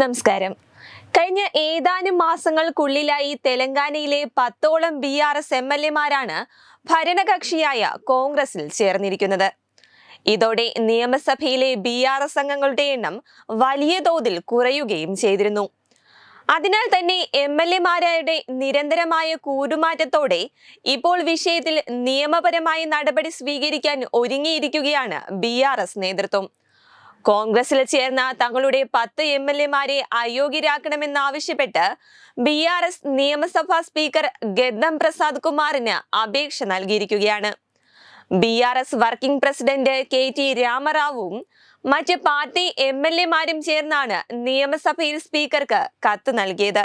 നമസ്കാരം. കഴിഞ്ഞ ഏതാനും മാസങ്ങൾക്കുള്ളിലായി തെലങ്കാനയിലെ പത്തോളം B R S M L എമാരാണ് ഭരണകക്ഷിയായ കോൺഗ്രസിൽ ചേർന്നിരിക്കുന്നത്. ഇതോടെ നിയമസഭയിലെ ബി ആർ എസ് അംഗങ്ങളുടെ എണ്ണം വലിയ തോതിൽ കുറയുകയും ചെയ്തിരുന്നു. അതിനാൽ തന്നെ എം എൽ എമാരുടെ നിരന്തരമായ കൂറുമാറ്റത്തോടെ ഇപ്പോൾ വിഷയത്തിൽ നിയമപരമായ നടപടി സ്വീകരിക്കാൻ ഒരുങ്ങിയിരിക്കുകയാണ് ബി ആർ എസ് നേതൃത്വം. കോൺഗ്രസിൽ ചേർന്ന തങ്ങളുടെ പത്ത് എം എൽ എമാരെ അയോഗ്യരാക്കണമെന്നാവശ്യപ്പെട്ട് ബി ആർ എസ് നിയമസഭാ സ്പീക്കർ ഗദ്ദം പ്രസാദ് കുമാറിന് അപേക്ഷ നൽകിയിരിക്കുകയാണ്. B R S working president K T രാമറാവുവും മറ്റ് പാർട്ടി എം എൽ എമാരും ചേർന്നാണ് നിയമസഭയിൽ സ്പീക്കർക്ക് കത്ത് നൽകിയത്.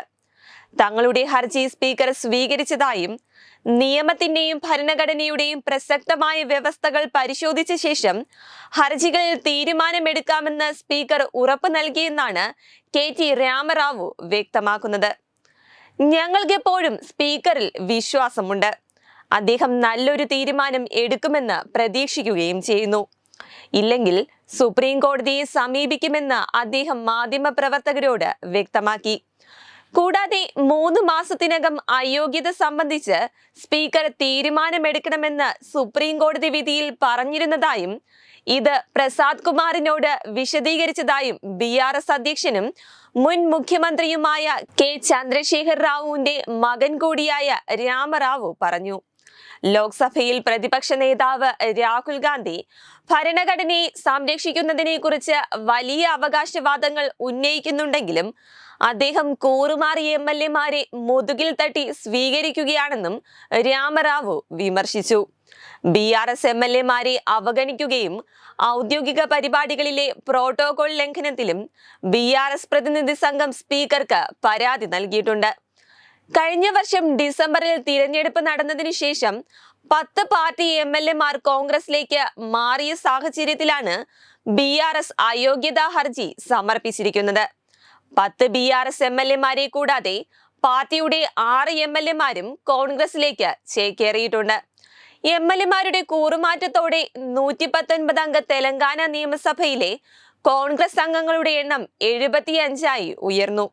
തങ്ങളുടെ ഹർജി സ്പീക്കർ സ്വീകരിച്ചതായും നിയമത്തിന്റെയും ഭരണഘടനയുടെയും പ്രസക്തമായ വ്യവസ്ഥകൾ പരിശോധിച്ച ശേഷം ഹർജികളിൽ തീരുമാനമെടുക്കാമെന്ന് സ്പീക്കർ ഉറപ്പ് നൽകിയെന്നാണ് കെ ടി രാമറാവു വ്യക്തമാക്കുന്നത്. ഞങ്ങൾക്കെപ്പോഴും സ്പീക്കറിൽ വിശ്വാസമുണ്ട്. അദ്ദേഹം നല്ലൊരു തീരുമാനം എടുക്കുമെന്ന് പ്രതീക്ഷിക്കുകയും ചെയ്യുന്നു. ഇല്ലെങ്കിൽ സുപ്രീം കോടതിയെ സമീപിക്കുമെന്ന് അദ്ദേഹം മാധ്യമപ്രവർത്തകരോട് വ്യക്തമാക്കി. കൂടാതെ മൂന്ന് മാസത്തിനകം അയോഗ്യത സംബന്ധിച്ച് സ്പീക്കർ തീരുമാനമെടുക്കണമെന്ന് സുപ്രീം കോടതി വിധിയിൽ പറഞ്ഞിരുന്നതായും ഇത് പ്രസാദ് കുമാറിനോട് വിശദീകരിച്ചതായും ബി ആർ എസ് അധ്യക്ഷനും മുൻ മുഖ്യമന്ത്രിയുമായ കെ ചന്ദ്രശേഖർ റാവുവിന്റെ മകൻ കൂടിയായ രാമറാവു പറഞ്ഞു. ലോക്സഭയിൽ പ്രതിപക്ഷ നേതാവ് രാഹുൽ ഗാന്ധി ഭരണഘടനയെ സംരക്ഷിക്കുന്നതിനെ കുറിച്ച് വലിയ അവകാശവാദങ്ങൾ ഉന്നയിക്കുന്നുണ്ടെങ്കിലും അദ്ദേഹം കൂറുമാറിയ എം എൽ എമാരെ മുതുകിൽ തട്ടി സ്വീകരിക്കുകയാണെന്നും രാമറാവു വിമർശിച്ചു. B R S M L എമാരെ അവഗണിക്കുകയും ഔദ്യോഗിക പരിപാടികളിലെ പ്രോട്ടോകോൾ ലംഘനത്തിലും ബി ആർ എസ് പ്രതിനിധി സംഘം സ്പീക്കർക്ക് പരാതി നൽകിയിട്ടുണ്ട്. കഴിഞ്ഞ വർഷം ഡിസംബറിൽ തിരഞ്ഞെടുപ്പ് നടന്നതിനു ശേഷം പത്ത് പാർട്ടി എം എൽ എമാർ കോൺഗ്രസിലേക്ക് മാറിയ സാഹചര്യത്തിലാണ് ബി ആർ എസ് അയോഗ്യതാ ഹർജി സമർപ്പിച്ചിരിക്കുന്നത്. പത്ത് B R S M L എമാരെ കൂടാതെ പാർട്ടിയുടെ ആറ് എം എൽ എമാരും കോൺഗ്രസിലേക്ക് ചേക്കേറിയിട്ടുണ്ട്. എം എൽ എമാരുടെ കൂറുമാറ്റത്തോടെ നൂറ്റി പത്തൊൻപത് അംഗ തെലങ്കാന നിയമസഭയിലെ കോൺഗ്രസ് അംഗങ്ങളുടെ എണ്ണം എഴുപത്തിയഞ്ചായി ഉയർന്നു.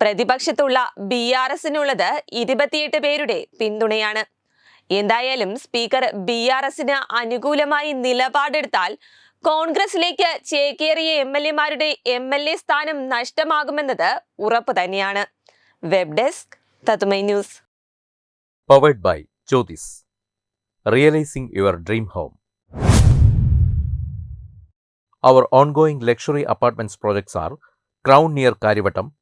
പ്രതിപക്ഷത്തുള്ള ബി ആർ എസിനുള്ളത് ഇരുപത്തിയെട്ട് പേരുടെ പിന്തുണയാണ്. എന്തായാലും സ്പീക്കർ ബി ആർ എസിന് അനുകൂലമായി നിലപാടെടുത്താൽ കോൺഗ്രസിലേക്ക് ചേക്കേറിയ എം എൽ എമാരുടെ എം എൽ എ സ്ഥാനം നഷ്ടമാകുമെന്നത് ഉറപ്പ് തന്നെയാണ്. വെബ് ഡെസ്ക് തത്തുമൈ news. Luxury apartments projects R Crown near home.